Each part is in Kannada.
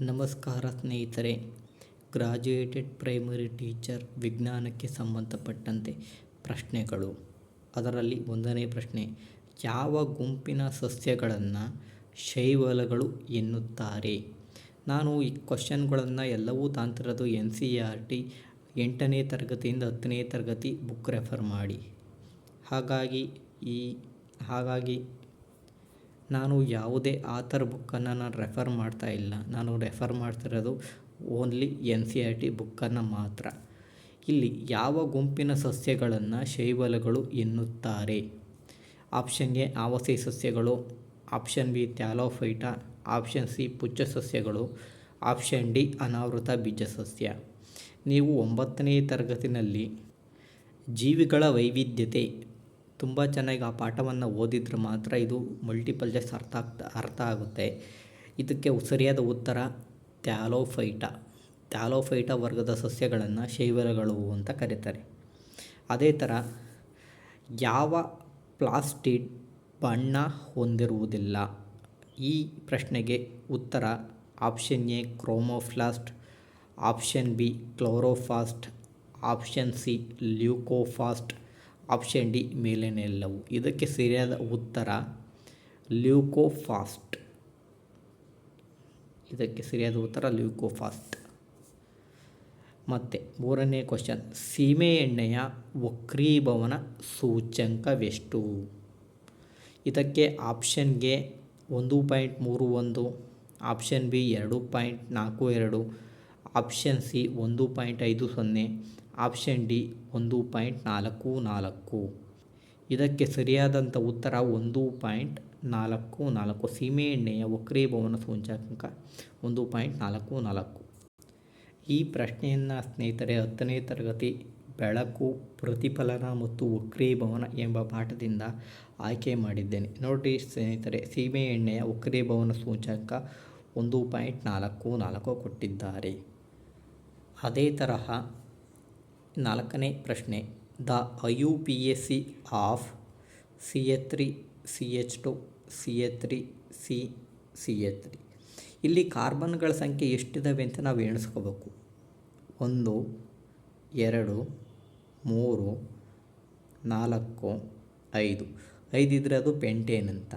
ನಮಸ್ಕಾರ ಸ್ನೇಹಿತರೆ. ಗ್ರಾಜುಯೇಟೆಡ್ ಪ್ರೈಮರಿ ಟೀಚರ್ ವಿಜ್ಞಾನಕ್ಕೆ ಸಂಬಂಧಪಟ್ಟಂತೆ ಪ್ರಶ್ನೆಗಳು. ಅದರಲ್ಲಿ ಒಂದನೇ ಪ್ರಶ್ನೆ, ಯಾವ ಗುಂಪಿನ ಸಸ್ಯಗಳನ್ನು ಶೈವಲಗಳು ಎನ್ನುತ್ತಾರೆ? ನಾನು ಈ ಕ್ವಶನ್ಗಳನ್ನು ಎಲ್ಲವೂ ತಾಂತ್ರದ ಎನ್ ಸಿ ಆರ್ ಟಿ ಎಂಟನೇ ತರಗತಿಯಿಂದ ಹತ್ತನೇ ತರಗತಿ ಬುಕ್ ರೆಫರ್ ಮಾಡಿ. ಹಾಗಾಗಿ ಈ, ಹಾಗಾಗಿ ನಾನು ಯಾವುದೇ ಆಥರ್ ಬುಕ್ಕನ್ನು ನಾನು ರೆಫರ್ ಮಾಡ್ತಾ ಇಲ್ಲ. ನಾನು ರೆಫರ್ ಮಾಡ್ತಿರೋದು only N C R T ಬುಕ್ಕನ್ನು ಮಾತ್ರ. ಇಲ್ಲಿ ಯಾವ ಗುಂಪಿನ ಸಸ್ಯಗಳನ್ನು ಶೈವಲಗಳು ಎನ್ನುತ್ತಾರೆ? ಆಪ್ಷನ್ ಎ, ಆವಸಿ ಸಸ್ಯಗಳು. Option B thallophyta option C, ಪುಚ್ಚ ಸಸ್ಯಗಳು. ಆಪ್ಷನ್ ಡಿ, ಅನಾವೃತ ಬೀಜ ಸಸ್ಯ. ನೀವು ಒಂಬತ್ತನೇ ತರಗತಿನಲ್ಲಿ ಜೀವಿಗಳ ವೈವಿಧ್ಯತೆ ತುಂಬ ಚೆನ್ನಾಗಿ ಆ ಪಾಠವನ್ನು ಓದಿದರೆ ಮಾತ್ರ ಇದು ಮಲ್ಟಿಪಲ್ ಜಾಸ್ ಅರ್ಥ ಆಗ್ತಾ, ಅರ್ಥ ಆಗುತ್ತೆ. ಇದಕ್ಕೆ ಸರಿಯಾದ ಉತ್ತರ ಥ್ಯಾಲೋಫೈಟ. ಥ್ಯಾಲೋಫೈಟ ವರ್ಗದ ಸಸ್ಯಗಳನ್ನು ಶೈವರಗಳು ಅಂತ ಕರೀತಾರೆ. ಅದೇ ಥರ ಯಾವ ಪ್ಲಾಸ್ಟಿಡ್ ಬಣ್ಣ ಹೊಂದಿರುವುದಿಲ್ಲ? ಈ ಪ್ರಶ್ನೆಗೆ ಉತ್ತರ option A, chromoplast, option B, chloroplast, option C, leucoplast option D ಮೇಲೇನೆಲ್ಲವು ಇದಕ್ಕೆ ಸರಿಯಾದ ಉತ್ತರ ಲ್ಯೂಕೋಫಾಸ್ಟ್. ಇದಕ್ಕೆ ಸರಿಯಾದ ಉತ್ತರ ಲ್ಯೂಕೋಫಾಸ್ಟ್. ಮತ್ತು ಮೂರನೇ ಕ್ವಶನ್, ಸೀಮೆ ಎಣ್ಣೆಯ ವಕ್ರೀಭವನ ಸೂಚ್ಯಂಕವೆಷ್ಟು? ಇದಕ್ಕೆ ಆಪ್ಷನ್ಗೆ ಒಂದು ಪಾಯಿಂಟ್ ಮೂರು ಒಂದು, ಆಪ್ಷನ್ ಬಿ ಎರಡು ಪಾಯಿಂಟ್ ನಾಲ್ಕು ಎರಡು, ಆಪ್ಷನ್ ಸಿ ಒಂದು ಪಾಯಿಂಟ್ ಐದು ಸೊನ್ನೆ ಆಪ್ಷನ್ ಡಿ ಒಂದು ಪಾಯಿಂಟ್ ನಾಲ್ಕು ನಾಲ್ಕು. ಇದಕ್ಕೆ ಸರಿಯಾದಂಥ ಉತ್ತರ ಒಂದು ಪಾಯಿಂಟ್ ನಾಲ್ಕು ನಾಲ್ಕು. ಸೀಮೆಎಣ್ಣೆಯ ವಕ್ರೀಭವನ ಸೂಚ್ಯಂಕ ಒಂದು ಪಾಯಿಂಟ್ ನಾಲ್ಕು ನಾಲ್ಕು. ಈ ಪ್ರಶ್ನೆಯನ್ನು ಸ್ನೇಹಿತರೆ, ಹತ್ತನೇ ತರಗತಿ ಬೆಳಕು, ಪ್ರತಿಫಲನ ಮತ್ತು ವಕ್ರೀಭವನ ಎಂಬ ಪಾಠದಿಂದ ಆಯ್ಕೆ ಮಾಡಿದ್ದೇನೆ. ನೋಡಿ ಸ್ನೇಹಿತರೆ, ಸೀಮೆ ಎಣ್ಣೆಯ ವಕ್ರೀಭವನ ಸೂಚ್ಯಂಕ ಒಂದು ಪಾಯಿಂಟ್ ನಾಲ್ಕು ನಾಲ್ಕು ಕೊಟ್ಟಿದ್ದಾರೆ. ಅದೇ ತರಹ ನಾಲ್ಕನೇ ಪ್ರಶ್ನೆ, the I U P S C of C A three, C H two, C A three, C C A three. ಇಲ್ಲಿ ಕಾರ್ಬನ್ಗಳ ಸಂಖ್ಯೆ ಎಷ್ಟಿದ್ದಾವೆ ಅಂತ ನಾವು ಎಣಿಸ್ಕೋಬೇಕು. ಒಂದು, ಎರಡು, ಮೂರು, ನಾಲ್ಕು, ಐದು. ಐದಿದ್ರೆ ಅದು ಪೆಂಟೇನ್ ಅಂತ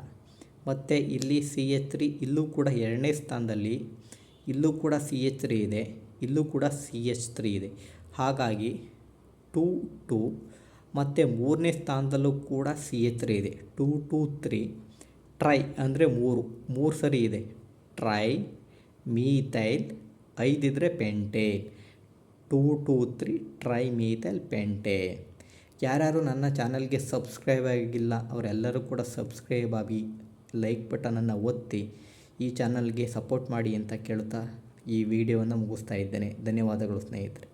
ಮತ್ತು ಇಲ್ಲಿ ಸಿ ಎಚ್ ತ್ರೀ, ಇಲ್ಲೂ ಕೂಡ ಎರಡನೇ ಸ್ಥಾನದಲ್ಲಿ, ಇಲ್ಲೂ ಕೂಡ ಸಿ ಎಚ್ ತ್ರೀ ಇದೆ. ಇಲ್ಲೂ ಕೂಡ ಸಿ ಎಚ್ ತ್ರೀ ಇದೆ. ಹಾಗಾಗಿ ಟೂ ಟೂ ಮತ್ತು ಮೂರನೇ ಸ್ಥಾನದಲ್ಲೂ ಕೂಡ ಸಿ ಎಚ್ ತ್ರೀ ಇದೆ. ಟೂ ಟು ತ್ರೀ ಟ್ರೈ ಅಂದರೆ ಮೂರು. ಮೂರು ಸರಿ ಇದೆ. Tri methyl ಐದಿದ್ರೆ pentane two two three tri methyl pentane ಯಾರ್ಯಾರು ನನ್ನ ಚಾನಲ್ಗೆ ಸಬ್ಸ್ಕ್ರೈಬ್ ಆಗಿಲ್ಲ, ಅವರೆಲ್ಲರೂ ಕೂಡ ಸಬ್ಸ್ಕ್ರೈಬ್ ಆಗಿ ಲೈಕ್ ಬಟನನ್ನು ಒತ್ತಿ, ಈ ಚಾನಲ್ಗೆ ಸಪೋರ್ಟ್ ಮಾಡಿ ಅಂತ ಕೇಳ್ತಾ ಈ ವಿಡಿಯೋವನ್ನು ಮುಗಿಸ್ತಾ ಇದ್ದೇನೆ. ಧನ್ಯವಾದಗಳು ಸ್ನೇಹಿತರೆ.